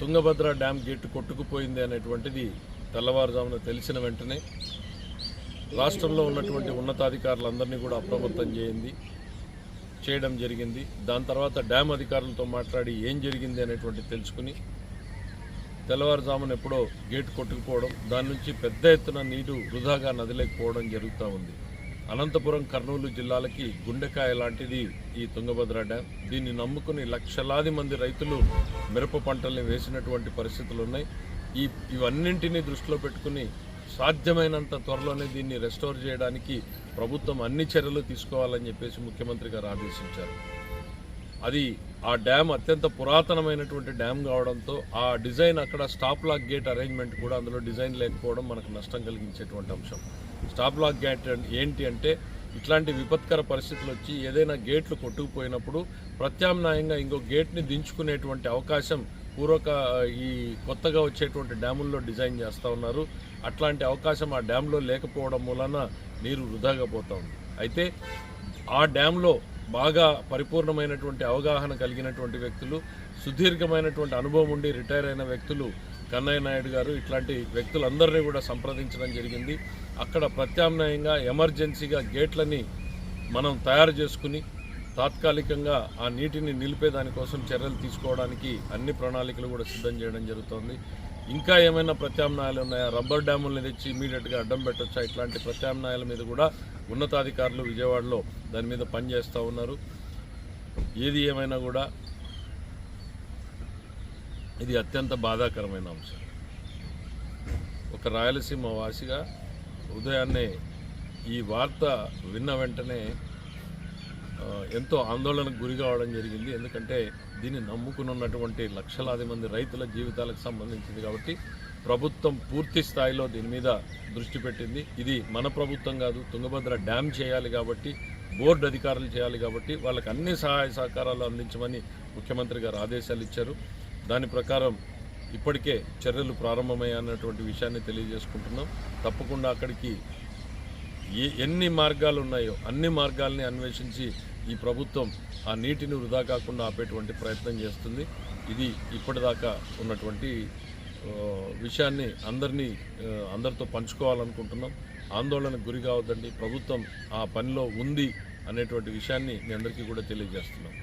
Tungabhadra dam gate కొట్టుకుపోయింది అనేటువంటిది తెల్లవారుజామున తెలిసిన వెంటనే రాష్ట్రంలో ఉన్నటువంటి ఉన్నతాధికారులందరినీ కూడా అప్రమత్తం చేయింది చేయడం జరిగింది. దాని తర్వాత డ్యామ్ అధికారులతో మాట్లాడి ఏం జరిగింది అనేటువంటి తెలుసుకుని తెల్లవారుజామున ఎప్పుడో గేట్ కొట్టుకుపోవడం దాని నుంచి పెద్ద ఎత్తున నీరు వృధాగా నదిలేకపోవడం జరుగుతూ ఉంది. అనంతపురం కర్నూలు జిల్లాలకి గుండెకాయ లాంటిది ఈ తుంగభద్ర డ్యామ్. దీన్ని నమ్ముకుని లక్షలాది మంది రైతులు మిరప పంటల్ని వేసినటువంటి పరిస్థితులు ఉన్నాయి. ఈ ఇవన్నింటినీ దృష్టిలో పెట్టుకుని సాధ్యమైనంత త్వరలోనే దీన్ని రెస్టోర్ చేయడానికి ప్రభుత్వం అన్ని చర్యలు తీసుకోవాలని చెప్పేసి ముఖ్యమంత్రి గారు ఆదేశించారు. అది ఆ డ్యామ్ అత్యంత పురాతనమైనటువంటి డ్యామ్ కావడంతో ఆ డిజైన్ అక్కడ స్టాప్ లాక్ గేట్ అరేంజ్మెంట్ కూడా అందులో డిజైన్ లేకపోవడం మనకు నష్టం కలిగించేటువంటి అంశం. స్టాప్ లాక్ గేట్ ఏంటి అంటే ఇట్లాంటి విపత్కర పరిస్థితులు వచ్చి ఏదైనా గేట్లు కొట్టుకుపోయినప్పుడు ప్రత్యామ్నాయంగా ఇంకో గేట్ని దించుకునేటువంటి అవకాశం పూర్వక ఈ కొత్తగా వచ్చేటువంటి డ్యాముల్లో డిజైన్ చేస్తూ ఉన్నారు. అట్లాంటి అవకాశం ఆ డ్యాంలో లేకపోవడం మూలన నీరు వృధాగా పోతూ ఉంది. అయితే ఆ డ్యాంలో బాగా పరిపూర్ణమైనటువంటి అవగాహన కలిగినటువంటి వ్యక్తులు సుదీర్ఘమైనటువంటి అనుభవం ఉండి రిటైర్ అయిన వ్యక్తులు కన్నయ్య నాయుడు గారు ఇట్లాంటి వ్యక్తులందరినీ కూడా సంప్రదించడం జరిగింది. అక్కడ ప్రత్యామ్నాయంగా ఎమర్జెన్సీగా గేట్లని మనం తయారు చేసుకుని తాత్కాలికంగా ఆ నీటిని నిలిపే దానికోసం చర్యలు తీసుకోవడానికి అన్ని ప్రణాళికలు కూడా సిద్ధం చేయడం జరుగుతోంది. ఇంకా ఏమైనా ప్రత్యామ్నాయాలు ఉన్నాయా? రబ్బర్ డ్యాములను తెచ్చి ఇమీడియట్గా అడ్డం పెట్టొచ్చా? ఇట్లాంటి ప్రత్యామ్నాయాల మీద కూడా ఉన్నతాధికారులు విజయవాడలో దాని మీద పనిచేస్తూ ఉన్నారు. ఏది ఏమైనా కూడా ఇది అత్యంత బాధాకరమైన అంశం. ఒక రాయలసీమ వాసిగా ఉదయాన్నే ఈ వార్త విన్న వెంటనే ఎంతో ఆందోళనకు గురి కావడం జరిగింది. ఎందుకంటే దీన్ని నమ్ముకుని ఉన్నటువంటి లక్షలాది మంది రైతుల జీవితాలకు సంబంధించింది కాబట్టి ప్రభుత్వం పూర్తి స్థాయిలో దీని మీద దృష్టి పెట్టింది. ఇది మన ప్రభుత్వం కాదు తుంగభద్ర డ్యామ్ చేయాలి కాబట్టి బోర్డు అధికారులు చేయాలి కాబట్టి వాళ్ళకి అన్ని సహాయ సహకారాలు అందించమని ముఖ్యమంత్రి గారు ఆదేశాలు ఇచ్చారు. దాని ప్రకారం ఇప్పటికే చర్యలు ప్రారంభమయ్యాయన్నటువంటి విషయాన్ని తెలియజేసుకుంటున్నాం. తప్పకుండా అక్కడికి ఏ ఎన్ని మార్గాలు ఉన్నాయో అన్ని మార్గాల్ని అన్వేషించి ఈ ప్రభుత్వం ఆ నీటిని వృధా కాకుండా ఆపేటువంటి ప్రయత్నం చేస్తుంది. ఇది ఇప్పటిదాకా ఉన్నటువంటి విషయాన్ని అందరినీ అందరితో పంచుకోవాలనుకుంటున్నాం. ఆందోళనకు గురి కావద్దండి. ప్రభుత్వం ఆ పనిలో ఉంది అనేటువంటి విషయాన్ని మీ అందరికీ కూడా తెలియజేస్తున్నాం.